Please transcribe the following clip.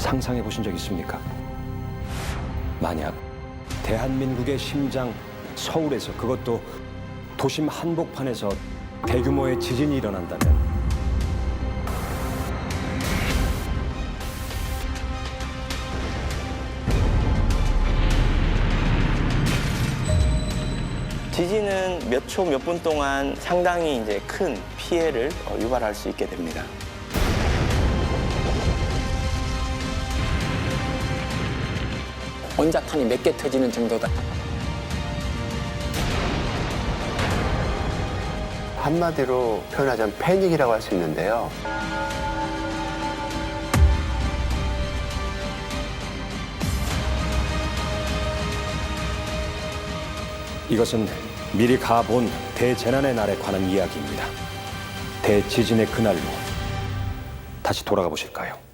상상해 보신 적 있습니까? 만약 대한민국의 심장 서울에서 그것도 도심 한복판에서 대규모의 지진이 일어난다면 지진은 몇 초, 몇 분 동안 상당히 이제 큰 피해를 어, 유발할 수 있게 됩니다. 원자탄이 몇 개 터지는 정도다. 한마디로 표현하자면 패닉이라고 할 수 있는데요. 이것은 미리 가본 대재난의 날에 관한 이야기입니다. 대지진의 그날로 다시 돌아가 보실까요?